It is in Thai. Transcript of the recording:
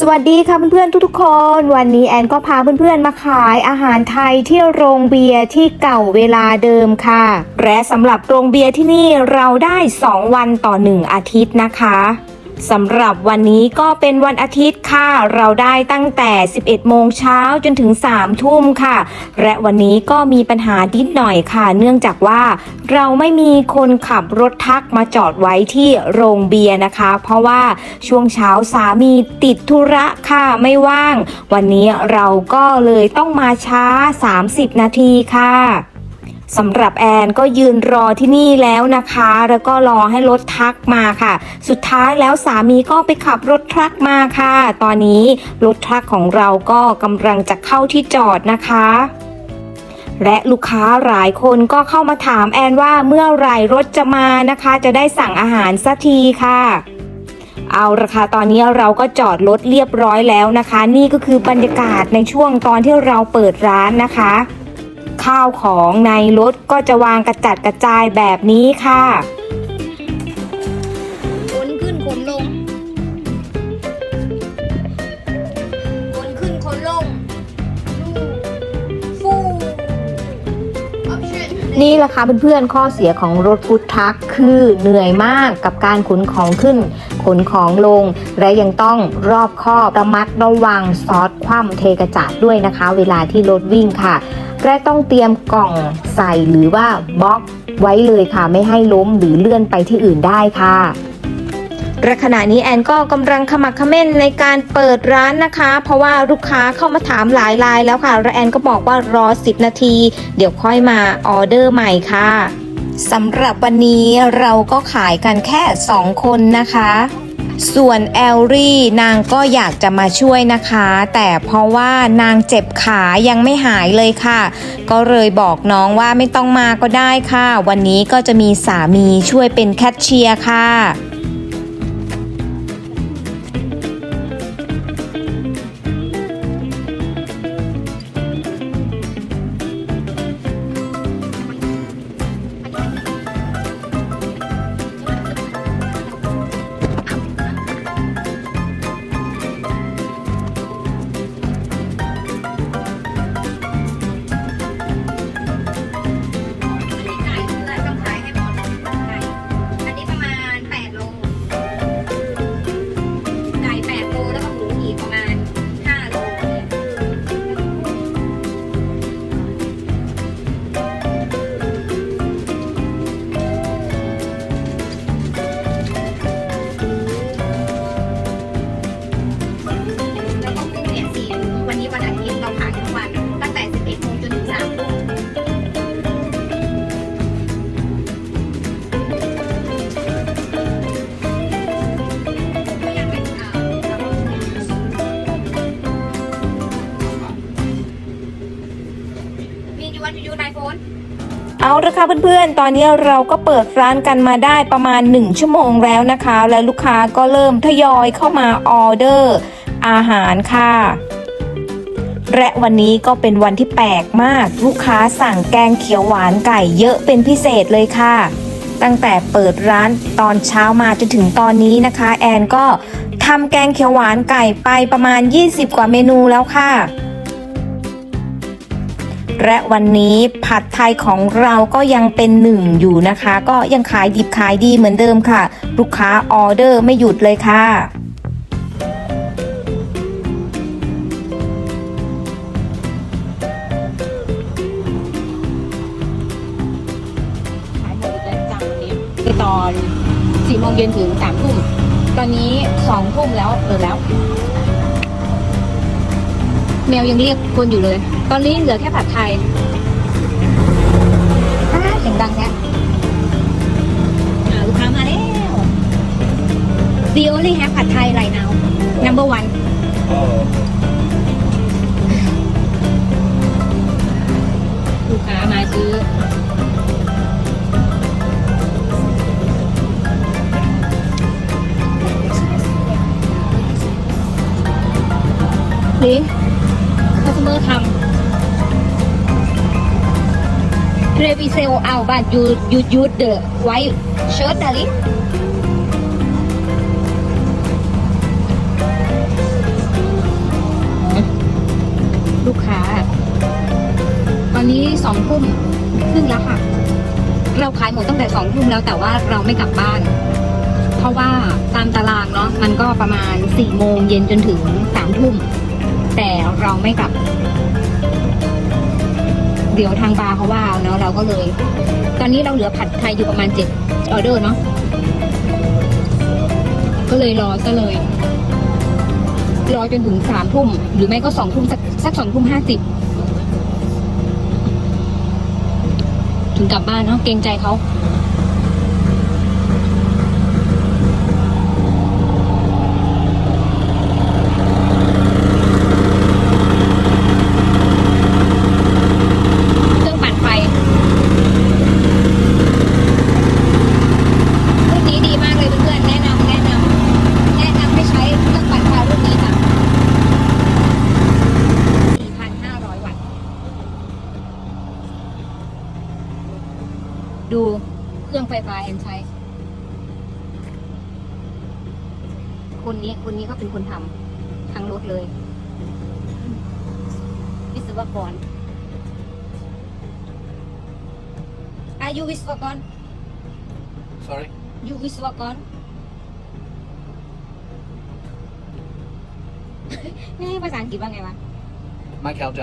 สวัสดีค่ะเพื่อนๆทุกๆคน วันนี้แอนก็พาเพื่อนๆมาขายอาหารไทยที่โรงเบียร์ที่เก่าเวลาเดิมค่ะ และสำหรับโรงเบียร์ที่นี่เราได้ 2 วันต่อ 1 อาทิตย์นะคะ สำหรับวันนี้ก็เป็นวันอาทิตย์ค่ะ เราได้ตั้งแต่ 11 โมงเช้าจนถึง 3 ทุ่มค่ะ และวันนี้ก็มีปัญหานิดหน่อยค่ะ เนื่องจากว่าเราไม่มีคนขับรถทักมาจอดไว้ที่โรงเบียร์นะคะ เพราะว่าช่วงเช้าสามีติดธุระค่ะไม่ว่าง วันนี้เราก็เลยต้องมาช้า 30 นาทีค่ะ สำหรับแอนก็ยืนรอที่นี่แล้วนะคะ แล้วก็รอให้รถทักมาค่ะ สุดท้ายแล้วสามีก็ไปขับรถทรัคมาค่ะ ตอนนี้รถทรัคของเราก็กำลังจะเข้าที่จอดนะคะและลูกค้าหลายคนก็เข้ามาถามแอนว่าเมื่อไหร่รถจะมานะคะ จะได้สั่งอาหารสักทีค่ะ เอาละค่ะตอนนี้เราก็จอดรถเรียบร้อยแล้วนะคะ นี่ก็คือบรรยากาศในช่วงตอนที่เราเปิดร้านนะคะ ข้าวของในรถก็จะวางกระจัดกระจายแบบนี้ค่ะขนขึ้นขนลง นี่แหละค่ะเพื่อนๆข้อเสียของรถฟู้ดทรัคคือเหนื่อยมากกับการขนของขึ้น ขนของลง และยังต้องรอบคอบระมัดระวังซอสคว่ำเทกระจาดด้วยนะคะ เวลาที่รถวิ่งค่ะและต้องเตรียมกล่องใส่หรือว่าบล็อกไว้เลยค่ะ ไม่ให้ล้มหรือเลื่อนไปที่อื่นได้ค่ะ และขณะนี้แอนก็กำลังขมักเขม้นในการเปิดร้านนะคะ เพราะว่าลูกค้าเข้ามาถามหลายรายแล้วค่ะและแอนก็บอกว่ารอ 10 นาที เดี๋ยวค่อยมาออเดอร์ใหม่ค่ะสำหรับวันนี้เราก็ขายกันแค่ 2 คนนะคะส่วนแอลลี่นางก็อยากจะมาช่วยนะคะ แต่เพราะว่านางเจ็บขายังไม่หายเลยค่ะ ก็เลยบอกน้องว่าไม่ต้องมาก็ได้ค่ะ วันนี้ก็จะมีสามีช่วยเป็นแคชเชียร์ค่ะ เอาละค่ะเพื่อนๆ ตอนนี้เราก็เปิดร้านกันมาได้ประมาณ 1 ชั่วโมงแล้วนะคะ และลูกค้าก็เริ่มทยอยเข้ามาออเดอร์อาหารค่ะ และวันนี้ก็เป็นวันที่แปลกมาก ลูกค้าสั่งแกงเขียวหวานไก่เยอะเป็นพิเศษเลยค่ะ ตั้งแต่เปิดร้านตอนเช้ามาจนถึงตอนนี้นะคะ แอนก็ทำแกงเขียวหวานไก่ไปประมาณ 20 กว่าเมนูแล้วค่ะ และวันนี้ผัดไทยของเราก็ยังเป็นหนึ่งอยู่นะคะ ก็ยังขายดิบขายดีเหมือนเดิมค่ะ ลูกค้าออเดอร์ไม่หยุดเลยค่ะขายหมดเลยจังวันนี้คือตอนสี่โมงเย็นถึงสามทุ่ม ตอนนี้สองทุ่มแล้วเปิดแล้ว แมวยังเรียกคนอยู่เลย ตอนนี้เหลือแค่ผัดไทยอ้าเสียงดังแท้อ่ลูกค้ามาแล้ว The only have ผัดไทย right now number one ลูกค้ามาซื้อนี่ เมอร์คำเรวิเซลเอาบัตยูยูยูดเดอไว้เชิร์ดาลิลูกค้า ตอนนี้สองทุ่มครึ่งแล้วค่ะ เราขายหมดตั้งแต่สองทุ่มแล้วแต่ว่าเราไม่กลับบ้าน เพราะว่าตามตารางเนาะมันก็ประมาณสี่โมงเย็นจนถึงสามทุ่ม แต่เราไม่กลับ เดี๋ยวทางบาร์เขาว่าเนาะเราก็เลย ตอนนี้เราเหลือผัดไทยอยู่ประมาณเจ็ดออเดอร์เนาะก็เลยรอซะเลย รอจนถึงสามทุ่ม หรือไม่ก็สองทุ่มสักสองทุ่มห้าสิบถึงกลับบ้านเนาะเกรงใจเขา เครื่องปั่นไฟรุ่นนี้ดีมากเลยเพื่อนๆแนะนำแนะนำแนะนำให้ใช้เครื่องปั่นไฟรุ่นนี้ค่ะ 4,500 วัตต์ ดู เครื่องไฟฟ้าแอนใช้คนนี้คนนี้ก็เป็นคนทำทั้งรถเลย วิศวกรอายุวิศวกร Sorry? อยู่วิศวกรนี่ภาษาอังกฤษว่าไงวะ Michael J.